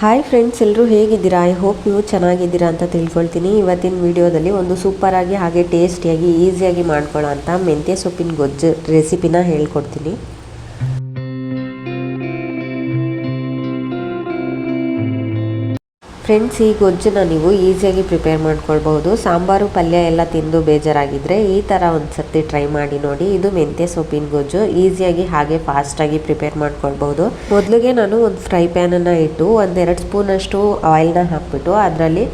Hi friends ಎಲ್ಲರೂ ಹೇಗಿದ್ದೀರಾ? I hope ನೀವು ಚೆನ್ನಾಗಿದ್ದೀರಾ ಅಂತ ತಿಳ್ಕೊಳ್ತೀನಿ. ಇವತ್ತಿನ ವಿಡಿಯೋದಲ್ಲಿ ಒಂದು ಸೂಪರಾಗಿ ಹಾಗೆ ಟೇಸ್ಟಿಯಾಗಿ ಈಸಿಯಾಗಿ ಮಾಡ್ಕೊಳ್ಳೋ ಅಂತ ಮೆಂತ್ಯ ಸೊಪ್ಪಿನ ಗೊಜ್ಜು ರೆಸಿಪಿನ ಹೇಳ್ಕೊಡ್ತೀನಿ. ಫ್ರೆಂಡ್ಸ್, ಈ ಗೊಜ್ಜನ್ನ ನೀವು ಈಸಿಯಾಗಿ ಪ್ರಿಪೇರ್ ಮಾಡ್ಕೊಳ್ಬಹುದು. ಸಾಂಬಾರು, ಪಲ್ಯ ಎಲ್ಲ ತಿಂದು ಬೇಜಾರಾಗಿದ್ದರೆ ಈ ಥರ ಒಂದು ಸರ್ತಿ ಟ್ರೈ ಮಾಡಿ ನೋಡಿ. ಇದು ಮೆಂತ್ಯ ಸೊಪ್ಪಿನ ಗೊಜ್ಜು. ಈಸಿಯಾಗಿ ಹಾಗೆ ಫಾಸ್ಟಾಗಿ ಪ್ರಿಪೇರ್ ಮಾಡ್ಕೊಳ್ಬಹುದು. ಮೊದಲಿಗೆ ನಾನು ಒಂದು ಫ್ರೈ ಪ್ಯಾನನ್ನು ಇಟ್ಟು ಒಂದೆರಡು ಸ್ಪೂನಷ್ಟು ಆಯಿಲ್ನ ಹಾಕ್ಬಿಟ್ಟು ಅದರಲ್ಲಿ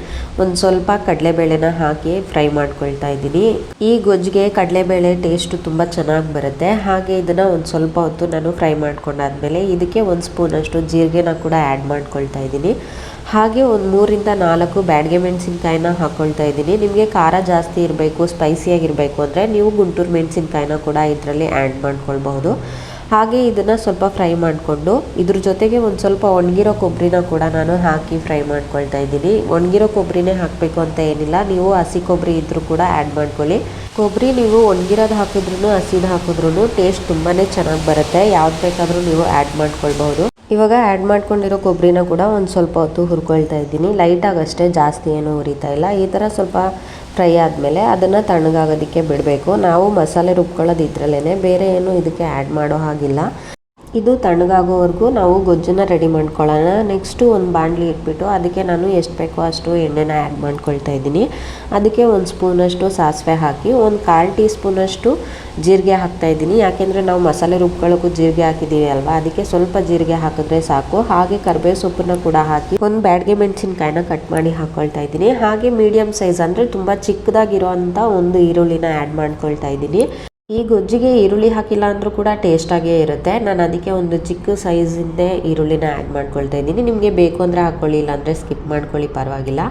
ಒಂದು ಸ್ವಲ್ಪ ಕಡಲೆಬೇಳೆನ ಹಾಕಿ ಫ್ರೈ ಮಾಡ್ಕೊಳ್ತಾ ಇದ್ದೀನಿ. ಈ ಗೊಜ್ಜಿಗೆ ಕಡಲೆಬೇಳೆ ಟೇಸ್ಟು ತುಂಬ ಚೆನ್ನಾಗಿ ಬರುತ್ತೆ. ಹಾಗೆ ಇದನ್ನು ಒಂದು ಸ್ವಲ್ಪ ಹೊತ್ತು ನಾನು ಫ್ರೈ ಮಾಡ್ಕೊಂಡಾದ್ಮೇಲೆ ಇದಕ್ಕೆ ಒಂದು ಸ್ಪೂನಷ್ಟು ಜೀರಿಗೆನ ಕೂಡ ಆ್ಯಡ್ ಮಾಡ್ಕೊಳ್ತಾ ಇದ್ದೀನಿ. ಹಾಗೆ ಒಂದು ಮೂರಿಂದ ನಾಲ್ಕು ಬ್ಯಾಡ್ಗೆ ಮೆಣಸಿನ್ಕಾಯಿನ ಹಾಕ್ಕೊಳ್ತಾ ಇದ್ದೀನಿ. ನಿಮಗೆ ಖಾರ ಜಾಸ್ತಿ ಇರಬೇಕು, ಸ್ಪೈಸಿಯಾಗಿರಬೇಕು ಅಂದರೆ ನೀವು ಗುಂಟೂರು ಮೆಣಸಿನ್ಕಾಯಿನ ಕೂಡ ಇದರಲ್ಲಿ ಆ್ಯಡ್ ಮಾಡ್ಕೊಳ್ಬಹುದು. ಹಾಗೆ ಇದನ್ನು ಸ್ವಲ್ಪ ಫ್ರೈ ಮಾಡಿಕೊಂಡು ಇದ್ರ ಜೊತೆಗೆ ಒಂದು ಸ್ವಲ್ಪ ಒಣಗಿರೋ ಕೊಬ್ಬರಿನ ಕೂಡ ನಾನು ಹಾಕಿ ಫ್ರೈ ಮಾಡ್ಕೊಳ್ತಾ ಇದ್ದೀನಿ. ಒಣಗಿರೋ ಕೊಬ್ಬರಿನೇ ಹಾಕಬೇಕು ಅಂತ ಏನಿಲ್ಲ, ನೀವು ಹಸಿ ಕೊಬ್ಬರಿ ಇದ್ದರೂ ಕೂಡ ಆ್ಯಡ್ ಮಾಡ್ಕೊಳ್ಳಿ. ಕೊಬ್ಬರಿ ನೀವು ಒಣಗಿರೋದು ಹಾಕಿದ್ರೂ ಹಸಿದು ಹಾಕಿದ್ರೂ ಟೇಸ್ಟ್ ತುಂಬಾ ಚೆನ್ನಾಗಿ ಬರುತ್ತೆ. ಯಾವ್ದು ಬೇಕಾದರೂ ನೀವು ಆ್ಯಡ್ ಮಾಡ್ಕೊಳ್ಬಹುದು. ಇವಾಗ ಆ್ಯಡ್ ಮಾಡ್ಕೊಂಡಿರೋ ಕೊಬ್ಬರಿನ ಕೂಡ ಒಂದು ಸ್ವಲ್ಪ ಹೊತ್ತು ಹುರ್ಕೊಳ್ತಾ ಇದ್ದೀನಿ. ಲೈಟಾಗಷ್ಟೇ ಜಾಸ್ತಿ ಏನೂ ಹುರಿತಾ ಇಲ್ಲ. ಈ ಥರ ಸ್ವಲ್ಪ ಫ್ರೈ ಆದಮೇಲೆ ಅದನ್ನು ತಣ್ಣಗಾಗೋದಕ್ಕೆ ಬಿಡಬೇಕು. ನಾವು ಮಸಾಲೆ ರುಬ್ಕೊಳ್ಳೋದು ಇದರಲ್ಲೇ ಬೇರೆ ಏನು ಇದಕ್ಕೆ ಆ್ಯಡ್ ಮಾಡೋ ಹಾಗಿಲ್ಲ. ಇದು ತಣ್ಣಗಾಗೋವರೆಗೂ ನಾವು ಗೊಜ್ಜನ್ನ ರೆಡಿ ಮಾಡ್ಕೊಳ್ಳೋಣ. ನೆಕ್ಸ್ಟು ಒಂದು ಬಾಣಲಿ ಇಟ್ಬಿಟ್ಟು ಅದಕ್ಕೆ ನಾನು ಎಷ್ಟು ಬೇಕೋ ಅಷ್ಟು ಎಣ್ಣೆನ ಆ್ಯಡ್ ಮಾಡ್ಕೊಳ್ತಾ ಇದ್ದೀನಿ. ಅದಕ್ಕೆ ಒಂದು ಸ್ಪೂನಷ್ಟು ಸಾಸಿವೆ ಹಾಕಿ, ಒಂದು ಕಾಲು ಟೀ ಸ್ಪೂನಷ್ಟು ಜೀರಿಗೆ ಹಾಕ್ತಾ ಇದ್ದೀನಿ. ಯಾಕೆಂದರೆ ನಾವು ಮಸಾಲೆ ರುಬ್ಕೊಳ್ಳೋಕ್ಕೂ ಜೀರಿಗೆ ಹಾಕಿದ್ದೀವಿ ಅಲ್ವಾ? ಅದಕ್ಕೆ ಸ್ವಲ್ಪ ಜೀರಿಗೆ ಹಾಕಿದ್ರೆ ಸಾಕು. ಹಾಗೆ ಕರ್ಬೇವು ಸೊಪ್ಪನ್ನ ಕೂಡ ಹಾಕಿ ಒಂದು ಬ್ಯಾಡ್ಗೆ ಮೆಣಸಿನ್ಕಾಯಿನ ಕಟ್ ಮಾಡಿ ಹಾಕ್ಕೊಳ್ತಾ ಇದ್ದೀನಿ. ಹಾಗೆ ಮೀಡಿಯಮ್ ಸೈಜ್ ಅಂದರೆ ತುಂಬ ಚಿಕ್ಕದಾಗಿರೋ ಒಂದು ಈರುಳ್ಳಿನ ಆ್ಯಡ್ ಮಾಡ್ಕೊಳ್ತಾ ಇದ್ದೀನಿ. ಈ ಗೊಜ್ಜಿಗೆ ಈರುಳ್ಳಿ ಹಾಕಿಲ್ಲ ಅಂದರೂ ಕೂಡ ಟೇಸ್ಟಾಗೇ ಇರುತ್ತೆ. ನಾನು ಅದಕ್ಕೆ ಒಂದು ಚಿಕ್ಕ ಸೈಜಿಂದೇ ಈರುಳ್ಳಿನ ಆ್ಯಡ್ ಮಾಡ್ಕೊಳ್ತಾ ಇದ್ದೀನಿ. ನಿಮಗೆ ಬೇಕು ಅಂದರೆ ಹಾಕ್ಕೊಳ್ಳಿ ಇಲ್ಲಾಂದರೆ ಸ್ಕಿಪ್ ಮಾಡ್ಕೊಳ್ಳಿ, ಪರವಾಗಿಲ್ಲ.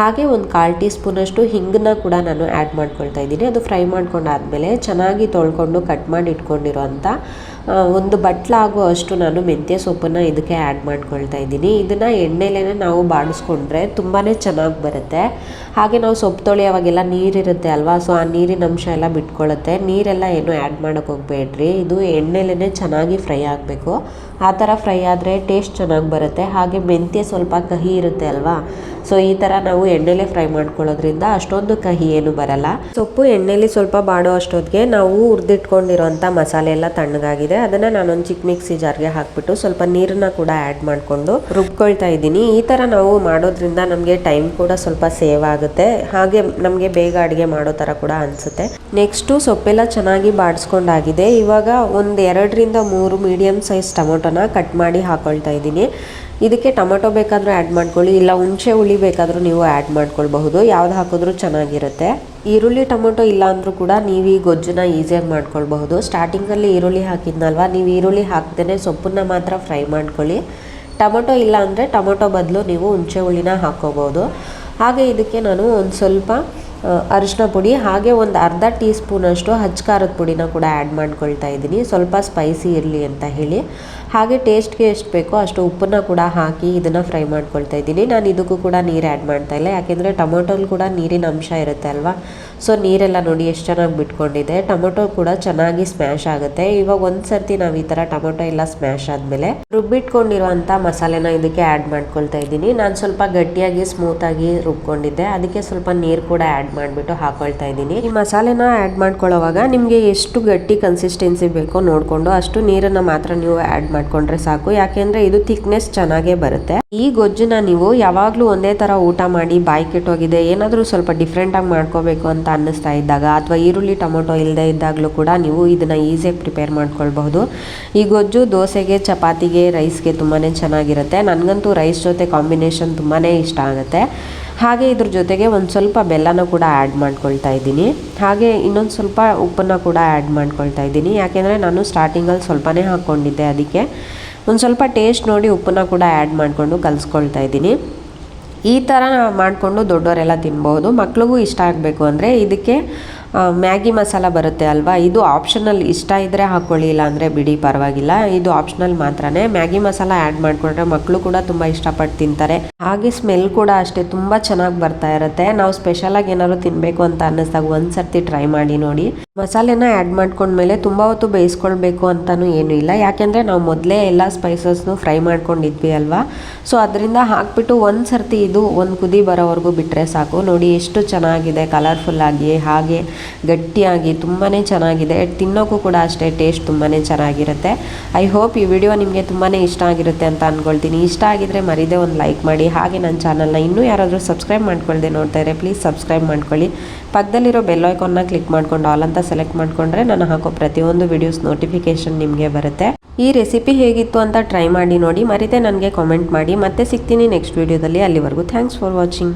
ಹಾಗೆ ಒಂದು ಕಾಲು ಟೀ ಸ್ಪೂನಷ್ಟು ಹಿಂಗನ್ನ ಕೂಡ ನಾನು ಆ್ಯಡ್ ಮಾಡ್ಕೊಳ್ತಾ ಇದ್ದೀನಿ. ಅದು ಫ್ರೈ ಮಾಡ್ಕೊಂಡಾದ್ಮೇಲೆ ಚೆನ್ನಾಗಿ ತೊಳ್ಕೊಂಡು ಕಟ್ ಮಾಡಿ ಇಟ್ಕೊಂಡಿರೋ ಒಂದು ಬಟ್ಲಾಗೋ ಅಷ್ಟು ನಾನು ಮೆಂತ್ಯ ಸೊಪ್ಪನ್ನು ಇದಕ್ಕೆ ಆ್ಯಡ್ ಮಾಡ್ಕೊಳ್ತಾ ಇದ್ದೀನಿ. ಇದನ್ನು ಎಣ್ಣೆಲೇ ನಾವು ಬಾಡಿಸ್ಕೊಂಡ್ರೆ ತುಂಬಾ ಚೆನ್ನಾಗಿ ಬರುತ್ತೆ. ಹಾಗೆ ನಾವು ಸೊಪ್ಪು ತೊಳೆಯೋವಾಗೆಲ್ಲ ನೀರಿರುತ್ತೆ ಅಲ್ವಾ? ಸೊ ಆ ನೀರಿನ ಅಂಶ ಎಲ್ಲ ಬಿಟ್ಕೊಳ್ಳುತ್ತೆ ನೀರೆಲ್ಲ ಏನು ಆ್ಯಡ್ ಮಾಡೋಕ್ಕೆ ಹೋಗಬೇಡ್ರಿ. ಇದು ಎಣ್ಣೆಲೇ ಚೆನ್ನಾಗಿ ಫ್ರೈ ಆಗಬೇಕು. ಆ ಥರ ಫ್ರೈ ಆದರೆ ಟೇಸ್ಟ್ ಚೆನ್ನಾಗಿ ಬರುತ್ತೆ. ಹಾಗೆ ಮೆಂತ್ಯ ಸ್ವಲ್ಪ ಕಹಿ ಇರುತ್ತೆ ಅಲ್ವಾ? ಸೊ ಈ ಥರ ನಾವು ಎಣ್ಣೆಲೆ ಫ್ರೈ ಮಾಡ್ಕೊಳ್ಳೋದ್ರಿಂದ ಅಷ್ಟೊಂದು ಕಹಿ ಏನು ಬರಲ್ಲ. ಸೊಪ್ಪು ಎಣ್ಣೆಲಿ ಸ್ವಲ್ಪ ಬಾಡೋ ಅಷ್ಟೊತ್ತಿಗೆ ನಾವು ಹುರಿದಿಟ್ಕೊಂಡಿರೋಂಥ ಮಸಾಲೆ ಎಲ್ಲ ತಣ್ಣಗಾಗಿದೆ. ಅದನ್ನು ನಾನೊಂದು ಚಿಕ್ಕ ಮಿಕ್ಸಿ ಜಾರ್ಗೆ ಹಾಕ್ಬಿಟ್ಟು ಸ್ವಲ್ಪ ನೀರನ್ನ ಕೂಡ ಆ್ಯಡ್ ಮಾಡಿಕೊಂಡು ರುಬ್ಕೊಳ್ತಾ ಇದ್ದೀನಿ. ಈ ಥರ ನಾವು ಮಾಡೋದ್ರಿಂದ ನಮಗೆ ಟೈಮ್ ಕೂಡ ಸ್ವಲ್ಪ ಸೇವ್ ಆಗುತ್ತೆ. ಹಾಗೆ ನಮಗೆ ಬೇಗ ಅಡುಗೆ ಮಾಡೋ ಥರ ಕೂಡ ಅನಿಸುತ್ತೆ. ನೆಕ್ಸ್ಟು ಸೊಪ್ಪೆಲ್ಲ ಚೆನ್ನಾಗಿ ಬಾಡಿಸ್ಕೊಂಡಾಗಿದೆ. ಇವಾಗ ಒಂದು ಎರಡರಿಂದ ಮೂರು ಮೀಡಿಯಮ್ ಸೈಜ್ ಟೊಮೊಟೊನ ಕಟ್ ಮಾಡಿ ಹಾಕೊಳ್ತಾ ಇದ್ದೀನಿ. ಇದಕ್ಕೆ ಟೊಮೆಟೊ ಬೇಕಾದರೂ ಆ್ಯಡ್ ಮಾಡ್ಕೊಳ್ಳಿ, ಇಲ್ಲ ಹುಣಸೆ ಹುಳಿ ಬೇಕಾದರೂ ನೀವು ಆ್ಯಡ್ ಮಾಡ್ಕೊಳ್ಬಹುದು. ಯಾವ್ದು ಹಾಕಿದ್ರೂ ಚೆನ್ನಾಗಿರುತ್ತೆ. ಈರುಳ್ಳಿ, ಟೊಮೊಟೊ ಇಲ್ಲ ಅಂದರೂ ಕೂಡ ನೀವು ಈ ಗೊಜ್ಜನ್ನ ಈಸಿಯಾಗಿ ಮಾಡ್ಕೊಳ್ಬಹುದು. ಸ್ಟಾರ್ಟಿಂಗಲ್ಲಿ ಈರುಳ್ಳಿ ಹಾಕಿದ್ನಲ್ವ? ನೀವು ಈರುಳ್ಳಿ ಹಾಕ್ದೇ ಸೊಪ್ಪನ್ನ ಮಾತ್ರ ಫ್ರೈ ಮಾಡ್ಕೊಳ್ಳಿ. ಟೊಮೊಟೊ ಇಲ್ಲ ಅಂದರೆ ಟೊಮೊಟೊ ಬದಲು ನೀವು ಹುಣಸೆ ಹುಳಿನ ಹಾಕ್ಕೋಬೋದು. ಹಾಗೆ ಇದಕ್ಕೆ ನಾನು ಒಂದು ಸ್ವಲ್ಪ ಅರಿಶಿನ ಪುಡಿ, ಹಾಗೆ ಒಂದು ಅರ್ಧ ಟೀ ಸ್ಪೂನಷ್ಟು ಹಚ್ಚ ಖಾರದ ಪುಡಿನ ಕೂಡ ಆ್ಯಡ್ ಮಾಡ್ಕೊಳ್ತಾ ಇದ್ದೀನಿ. ಸ್ವಲ್ಪ ಸ್ಪೈಸಿ ಇರಲಿ ಅಂತ ಹೇಳಿ. ಹಾಗೆ ಟೇಸ್ಟ್ಗೆ ಎಷ್ಟು ಬೇಕೋ ಅಷ್ಟು ಉಪ್ಪನ್ನ ಕೂಡ ಹಾಕಿ ಇದನ್ನು ಫ್ರೈ ಮಾಡ್ಕೊಳ್ತಾ ಇದ್ದೀನಿ. ನಾನು ಇದಕ್ಕೂ ಕೂಡ ನೀರು ಆ್ಯಡ್ ಮಾಡ್ತಾ ಇಲ್ಲ. ಯಾಕೆಂದರೆ ಟೊಮೊಟೊಲ್ ಕೂಡ ನೀರಿನ ಅಂಶ ಇರುತ್ತೆ ಅಲ್ವಾ? ಸೊ ನೀರೆಲ್ಲ ನೋಡಿ ಎಷ್ಟು ಚೆನ್ನಾಗಿ ಬಿಟ್ಕೊಂಡಿದೆ. ಟೊಮೊಟೊ ಕೂಡ ಚೆನ್ನಾಗಿ ಸ್ಮ್ಯಾಶ್ ಆಗುತ್ತೆ. ಇವಾಗ ಒಂದು ಸರ್ತಿ ನಾವು ಈ ಥರ ಟೊಮೊಟೊ ಎಲ್ಲ ಸ್ಮ್ಯಾಶ್ ಆದಮೇಲೆ ರುಬ್ಬಿಟ್ಕೊಂಡಿರುವಂಥ ಮಸಾಲೆನ ಇದಕ್ಕೆ ಆ್ಯಡ್ ಮಾಡ್ಕೊಳ್ತಾ ಇದ್ದೀನಿ. ನಾನು ಸ್ವಲ್ಪ ಗಟ್ಟಿಯಾಗಿ ಸ್ಮೂತಾಗಿ ರುಬ್ಕೊಂಡಿದ್ದೆ. ಅದಕ್ಕೆ ಸ್ವಲ್ಪ ನೀರು ಕೂಡ ಆ್ಯಡ್ ಮಾಡಿಬಿಟ್ಟು ಹಾಕೊಳ್ತಾ ಇದ್ದೀನಿ. ಈ ಮಸಾಲೆನ ಆ್ಯಡ್ ಮಾಡ್ಕೊಳ್ಳೋವಾಗ ನಿಮಗೆ ಎಷ್ಟು ಗಟ್ಟಿ ಕನ್ಸಿಸ್ಟೆನ್ಸಿ ಬೇಕೋ ನೋಡಿಕೊಂಡು ಅಷ್ಟು ನೀರನ್ನು ಮಾತ್ರ ನೀವು ಆ್ಯಡ್ ಮಾಡಿಕೊಂಡ್ರೆ ಸಾಕು. ಯಾಕೆಂದರೆ ಇದು ಥಿಕ್ನೆಸ್ ಚೆನ್ನಾಗೇ ಬರುತ್ತೆ. ಈ ಗೊಜ್ಜನ್ನ ನೀವು ಯಾವಾಗಲೂ ಒಂದೇ ಥರ ಊಟ ಮಾಡಿ ಬಾಯಿ ಕೆಟ್ಟೋಗಿದೆ, ಏನಾದರೂ ಸ್ವಲ್ಪ ಡಿಫ್ರೆಂಟಾಗಿ ಮಾಡ್ಕೋಬೇಕು ಅಂತ ಅನ್ನಿಸ್ತಾ ಇದ್ದಾಗ ಅಥವಾ ಈರುಳ್ಳಿ, ಟೊಮೊಟೊ ಇಲ್ಲದೆ ಇದ್ದಾಗಲೂ ಕೂಡ ನೀವು ಇದನ್ನು ಈಸಿಯಾಗಿ ಪ್ರಿಪೇರ್ ಮಾಡ್ಕೊಳ್ಬಹುದು. ಈ ಗೊಜ್ಜು ದೋಸೆಗೆ, ಚಪಾತಿಗೆ ರೈಸ್ಗೆ ತುಂಬಾ ಚೆನ್ನಾಗಿರುತ್ತೆ. ನನಗಂತೂ ರೈಸ್ ಜೊತೆ ಕಾಂಬಿನೇಷನ್ ತುಂಬಾ ಇಷ್ಟ ಆಗುತ್ತೆ. ಹಾಗೆ ಇದ್ರ ಜೊತೆಗೆ ಒಂದು ಸ್ವಲ್ಪ ಬೆಲ್ಲನ ಕೂಡ ಆ್ಯಡ್ ಮಾಡ್ಕೊಳ್ತಾ ಇದ್ದೀನಿ. ಹಾಗೆ ಇನ್ನೊಂದು ಸ್ವಲ್ಪ ಉಪ್ಪನ್ನು ಕೂಡ ಆ್ಯಡ್ ಮಾಡ್ಕೊಳ್ತಾ ಇದ್ದೀನಿ. ಯಾಕೆಂದರೆ ನಾನು ಸ್ಟಾರ್ಟಿಂಗಲ್ಲಿ ಸ್ವಲ್ಪನೇ ಹಾಕ್ಕೊಂಡಿದ್ದೆ ಅದಕ್ಕೆ. ಒಂದು ಸ್ವಲ್ಪ ಟೇಸ್ಟ್ ನೋಡಿ ಉಪ್ಪನ್ನು ಕೂಡ ಆ್ಯಡ್ ಮಾಡಿಕೊಂಡು ಕಲಿಸ್ಕೊಳ್ತಾ ಇದ್ದೀನಿ. ಈ ಥರ ಮಾಡಿಕೊಂಡು ದೊಡ್ಡವರೆಲ್ಲ ತಿನ್ಬೋದು. ಮಕ್ಳಿಗೂ ಇಷ್ಟ ಆಗಬೇಕು ಅಂದರೆ ಇದಕ್ಕೆ ಮ್ಯಾಗಿ ಮಸಾಲ ಬರುತ್ತೆ ಅಲ್ವಾ? ಇದು ಆಪ್ಷನಲ್ ಇಷ್ಟ ಇದ್ದರೆ ಹಾಕ್ಕೊಳ್ಳಿ ಇಲ್ಲ ಅಂದರೆ ಬಿಡಿ, ಪರವಾಗಿಲ್ಲ. ಇದು ಆಪ್ಷನಲ್ ಮಾತ್ರನೇ. ಮ್ಯಾಗಿ ಮಸಾಲ ಆ್ಯಡ್ ಮಾಡಿಕೊಂಡ್ರೆ ಮಕ್ಕಳು ಕೂಡ ತುಂಬ ಇಷ್ಟಪಟ್ಟು ತಿಂತಾರೆ. ಹಾಗೆ ಸ್ಮೆಲ್ ಕೂಡ ಅಷ್ಟೇ, ತುಂಬ ಚೆನ್ನಾಗಿ ಬರ್ತಾ ಇರುತ್ತೆ. ನಾವು ಸ್ಪೆಷಲಾಗಿ ಏನಾದ್ರು ತಿನ್ನಬೇಕು ಅಂತ ಅನ್ನಿಸ್ದಾಗ ಒಂದು ಸರ್ತಿ ಟ್ರೈ ಮಾಡಿ ನೋಡಿ. ಮಸಾಲೆನ ಆ್ಯಡ್ ಮಾಡ್ಕೊಂಡ್ಮೇಲೆ ತುಂಬ ಹೊತ್ತು ಬೇಯಿಸ್ಕೊಳ್ಬೇಕು ಅಂತಲೂ ಏನೂ ಇಲ್ಲ. ಯಾಕೆಂದರೆ ನಾವು ಮೊದಲೇ ಎಲ್ಲ ಸ್ಪೈಸಸ್ನು ಫ್ರೈ ಮಾಡ್ಕೊಂಡಿದ್ವಿ ಅಲ್ವಾ? ಸೊ ಅದರಿಂದ ಹಾಕ್ಬಿಟ್ಟು ಒಂದು ಸರ್ತಿ ಇದು ಒಂದು ಕುದಿ ಬರೋವರೆಗೂ ಬಿಟ್ಟರೆ ಸಾಕು. ನೋಡಿ, ಎಷ್ಟು ಚೆನ್ನಾಗಿದೆ ಕಲರ್ಫುಲ್ ಆಗಿ, ಹಾಗೆ ಗಟ್ಟಿಯಾಗಿ ತುಂಬಾ ಚೆನ್ನಾಗಿದೆ. ತಿನ್ನೋಕ್ಕೂ ಕೂಡ ಅಷ್ಟೇ ಟೇಸ್ಟ್ ತುಂಬಾ ಚೆನ್ನಾಗಿರುತ್ತೆ. ಐ ಹೋಪ್ ಈ ವಿಡಿಯೋ ನಿಮಗೆ ತುಂಬಾ ಇಷ್ಟ ಆಗಿರುತ್ತೆ ಅಂತ ಅಂದ್ಕೊಳ್ತೀನಿ ಇಷ್ಟ ಆಗಿದ್ರೆ ಮರಿದೇ ಒಂದು ಲೈಕ್ ಮಾಡಿ. ಹಾಗೆ ನನ್ನ ಚಾನಲ್ನ ಇನ್ನೂ ಯಾರಾದರೂ ಸಬ್ಸ್ಕ್ರೈಬ್ ಮಾಡ್ಕೊಳ್ದೆ ನೋಡ್ತಾ ಇದ್ದರೆ ಪ್ಲೀಸ್ ಸಬ್ಸ್ಕ್ರೈಬ್ ಮಾಡ್ಕೊಳ್ಳಿ. ಪಕ್ಕದಲ್ಲಿರೋ ಬೆಲ್ ಐಕಾನ್ನ ಕ್ಲಿಕ್ ಮಾಡ್ಕೊಂಡು ಆಲ್ ಅಂತ ಸೆಲೆಕ್ಟ್ ಮಾಡಿಕೊಂಡ್ರೆ ನಾನು ಹಾಕೋ ಪ್ರತಿಯೊಂದು ವಿಡಿಯೋಸ್ ನೋಟಿಫಿಕೇಶನ್ ನಿಮಗೆ ಬರುತ್ತೆ. ಈ ರೆಸಿಪಿ ಹೇಗಿತ್ತು ಅಂತ ಟ್ರೈ ಮಾಡಿ ನೋಡಿ. ಮರಿದೇ ನನಗೆ ಕಾಮೆಂಟ್ ಮಾಡಿ. ಮತ್ತೆ ಸಿಗ್ತೀನಿ ನೆಕ್ಸ್ಟ್ ವಿಡಿಯೋದಲ್ಲಿ ಅಲ್ಲಿವರೆಗೂ ಥ್ಯಾಂಕ್ಸ್ ಫಾರ್ ವಾಚಿಂಗ್